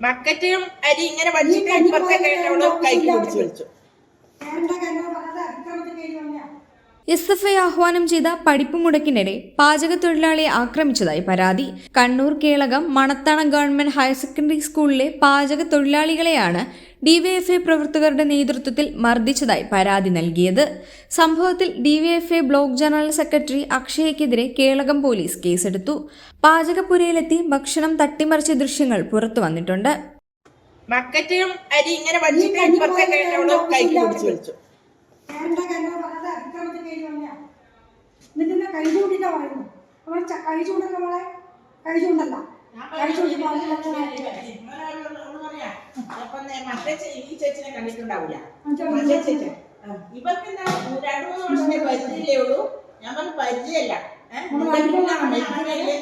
ബക്കറ്റും അരി ഇങ്ങനെ വലിച്ചിട്ട് ഇപ്പുറത്തെ കൈക്ക് പിടിച്ചു വലിച്ചു എസ് എഫ് ഐ ആഹ്വാനം ചെയ്ത പഠിപ്പ് മുടക്കിനിടെ പാചക തൊഴിലാളിയെ ആക്രമിച്ചതായി പരാതി. Kannur Kelakam Manathana government higher secondary സ്കൂളിലെ പാചക തൊഴിലാളികളെയാണ് ഡിവൈഎഫ്ഐ പ്രവർത്തകരുടെ നേതൃത്വത്തിൽ മർദ്ദിച്ചതായി പരാതി നൽകിയത്. സംഭവത്തിൽ ഡിവൈഎഫ്ഐ ബ്ലോക്ക് ജനറൽ സെക്രട്ടറി അക്ഷയ്ക്കെതിരെ കേളകം പോലീസ് കേസെടുത്തു. പാചകപ്പുരയിലെത്തി ഭക്ഷണം തട്ടിമറിച്ച ദൃശ്യങ്ങൾ പുറത്തു വന്നിട്ടുണ്ട്. ബക്കറ്റും അരി ഇങ്ങനെ വലിച്ചിട്ട് ഇപ്പുറത്തെ കൈക്ക് പിടിച്ചു വലിച്ചു. കൈ ചൂണ്ടിട്ടാ പറയുന്നു നമ്മളെ കൈ ചൂണ്ടല്ല നമ്മളെ കൈ ചൂണ്ടല്ല കൈ ചൂണ്ടി ചേച്ചിനെ കണ്ടിട്ടുണ്ടാവില്ല ഇവർക്ക് രണ്ടു മൂന്ന് വർഷത്തെ പരിചയമല്ലേ ഉള്ളൂ ഞാൻ പറഞ്ഞു പരിചയമല്ല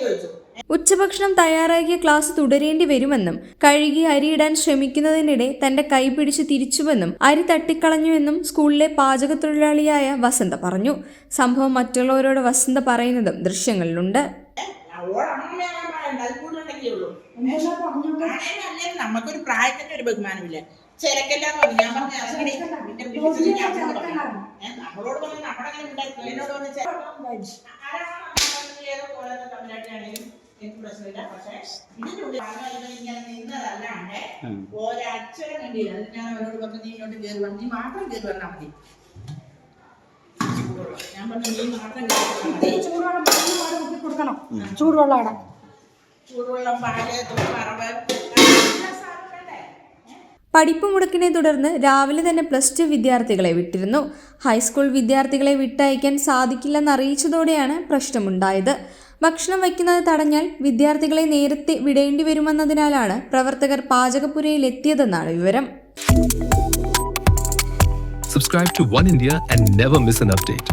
ചോദിച്ചു ഉച്ചഭക്ഷണം തയ്യാറാക്കിയ ക്ലാസ് തുടരേണ്ടി വരുമെന്നും കഴുകി അരിയിടാൻ ശ്രമിക്കുന്നതിനിടെ തന്റെ കൈ പിടിച്ച് തിരിച്ചുവെന്നും അരി തട്ടിക്കളഞ്ഞുവെന്നും സ്കൂളിലെ പാചക തൊഴിലാളിയായ വസന്ത പറഞ്ഞു. സംഭവം മറ്റുള്ളവരോട് വസന്ത പറയുന്നതും ദൃശ്യങ്ങളിലുണ്ട്. നമുക്കൊരു പ്രായത്തിന്റെ ഒരു ബഹുമാനമില്ല. ചിലക്കെല്ലാം നമ്മളോട് പറഞ്ഞു നമ്മളങ്ങനെ ഉണ്ടായിരുന്നു എന്നോട് പറഞ്ഞു എനിക്ക് പ്രശ്നമില്ല. പക്ഷേ ഇങ്ങനെ നിന്നതല്ലാണ്ട് ഒരക്ഷരം അത് ഞാൻ അവരോട് പറഞ്ഞു നീ ഇങ്ങോട്ട് കയറി വന്നു നീ മാത്രം കയറി വന്നാൽ മതി. ഞാൻ പറഞ്ഞു നീ മാത്രം കയറി വന്നാൽ മതി. ഈ ചൂടുവെള്ളം പാൽ കൊടുക്കണം. ചൂടുവെള്ളം അവിടെ. ചൂടുവെള്ളം പാൽ പഠിപ്പ് മുടക്കിനെ തുടർന്ന് രാവിലെ തന്നെ പ്ലസ് ടു വിദ്യാർത്ഥികളെ വിട്ടിരുന്നു. ഹൈസ്കൂൾ വിദ്യാർത്ഥികളെ വിട്ടയക്കാൻ സാധിക്കില്ലെന്ന് അറിയിച്ചതോടെയാണ് പ്രശ്നമുണ്ടായത്. ഭക്ഷണം വയ്ക്കുന്നത് തടഞ്ഞാൽ വിദ്യാർത്ഥികളെ നേരത്തെ വിടേണ്ടി വരുമെന്നതിനാലാണ് പ്രവർത്തകർ പാചകപ്പുരയിൽ എത്തിയതെന്നാണ് വിവരം Subscribe to One India and never miss an update.